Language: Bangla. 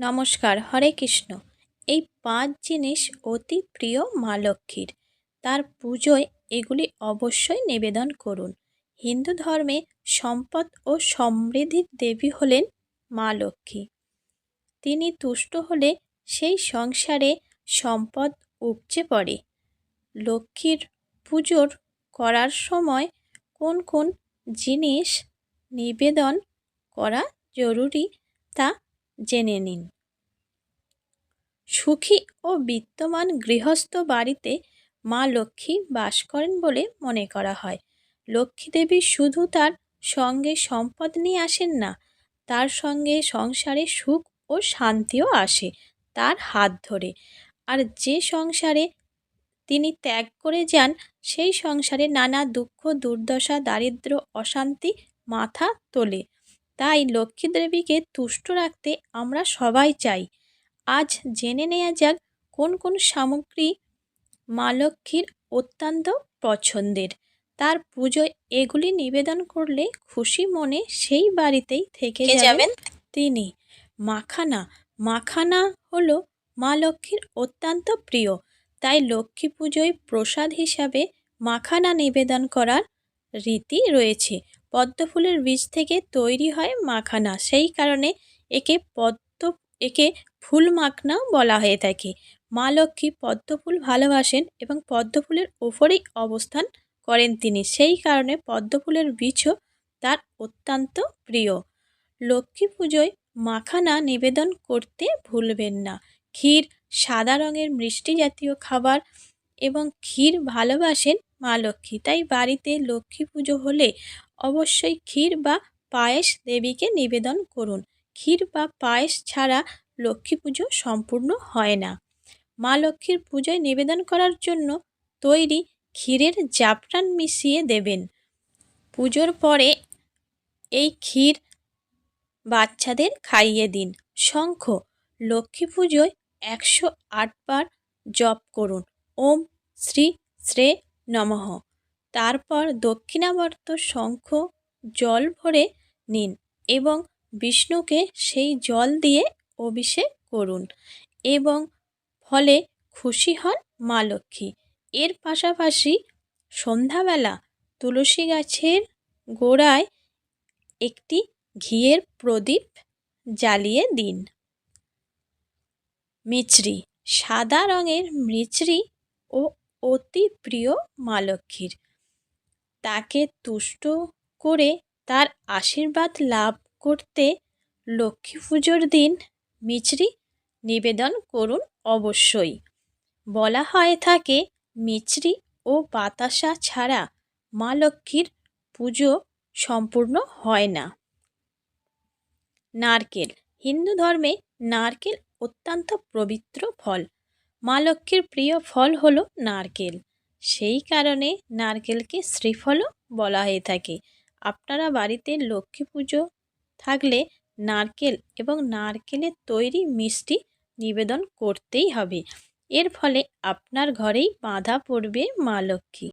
নমস্কার, হরে কৃষ্ণ। এই পাঁচ জিনিস অতি প্রিয় মা লক্ষ্মীর। তার পুজোয় এগুলি অবশ্যই নিবেদন করুন। হিন্দু ধর্মে সম্পদ ও সমৃদ্ধির দেবী হলেন মা লক্ষ্মী। তিনি তুষ্ট হলে সেই সংসারে সম্পদ উপচে পড়ে। লক্ষ্মীর পুজোর করার সময় কোন কোন জিনিস নিবেদন করা জরুরি তা জেনে নিন। সুখী ও বিত্তমান গৃহস্থ বাড়িতে মা লক্ষ্মী বাস করেন বলে মনে করা হয়। লক্ষ্মী দেবী শুধু তার সঙ্গে সম্পদ নিয়ে আসেন না, তার সঙ্গে সংসারে সুখ ও শান্তিও আসে তার হাত ধরে। আর যে সংসারে তিনি ত্যাগ করে যান, সেই সংসারে নানা দুঃখ, দুর্দশা দারিদ্র অশান্তি মাথা তোলে। তাই লক্ষ্মী দেবীকে তুষ্ট রাখতে আমরা সবাই চাই। আজ জেনে নেওয়া যাক কোন কোন সামগ্রী মা লক্ষ্মীর অত্যন্ত পছন্দের। তার পুজোয় এগুলি নিবেদন করলে খুশি মনে সেই বাড়িতেই থেকে যাবেন? তিনি। মাখানা। মাখানা হলো মা লক্ষ্মীর অত্যন্ত প্রিয়। তাই লক্ষ্মী পুজোয় প্রসাদ হিসাবে মাখানা নিবেদন করার রীতি রয়েছে। পদ্ম ফুলের বীজ থেকে তৈরি হয় মাখানা। সেই কারণে একে পদ্ম, একে ফুল মাখনাও বলা হয়ে থাকে। মা লক্ষ্মী পদ্মফুল ভালোবাসেন এবং পদ্মফুলের ওপরেই অবস্থান করেন তিনি। সেই কারণে পদ্মফুলের বীজও তার অত্যন্ত প্রিয়। লক্ষ্মী পুজোয় মাখানা নিবেদন করতে ভুলবেন না। ক্ষীর সাদা রঙের মিষ্টি জাতীয় খাবার এবং ক্ষীর ভালোবাসেন মা লক্ষ্মী। তাই বাড়িতে লক্ষ্মী পুজো হলে অবশ্যই ক্ষীর বা পায়েস দেবীকে নিবেদন করুন। ক্ষীর বা পায়েস ছাড়া লক্ষ্মী পুজো সম্পূর্ণ হয় না। মা লক্ষ্মীর পুজোয় নিবেদন করার জন্য তৈরি ক্ষীরের জাফরান মিশিয়ে দেবেন। পুজোর পরে এই ক্ষীর বাচ্চাদের খাইয়ে দিন। শঙ্খ, লক্ষ্মী পুজোয় একশো আটবার জপ করুন। ওম শ্রী শ্রে নমঃ। তারপর দক্ষিণাবর্ত শঙ্খ জল ভরে নিন এবং বিষ্ণুকে সেই জল দিয়ে অভিষেক করুন এবং ফলে খুশি হন মা লক্ষ্মী। এর পাশাপাশি সন্ধ্যাবেলা তুলসী গাছের গোড়ায় একটি ঘিয়ের প্রদীপ জ্বালিয়ে দিন। মিছরি সাদা রঙের মিছরি ও অতি প্রিয় মা লক্ষ্মীর তাকে তুষ্ট করে তার আশীর্বাদ লাভ করতে লক্ষ্মী পুজোর দিন মিছরি নিবেদন করুন অবশ্যই। বলা হয় থাকে, মিছরি ও বাতাসা ছাড়া মা লক্ষ্মীর পুজো সম্পূর্ণ হয় না। নারকেল, হিন্দু ধর্মে নারকেল অত্যন্ত পবিত্র ফল। মা লক্ষ্মীর প্রিয় ফল হল নারকেল। সেই কারণে নারকেলকে শ্রীফলও বলা হয়ে থাকে। আপনারা বাড়িতে লক্ষ্মী পুজো থাকলে নারকেল এবং নারকেলের তৈরি মিষ্টি নিবেদন করতেই হবে। এর ফলে আপনার ঘরেই বাঁধা পড়বে মা লক্ষ্মী।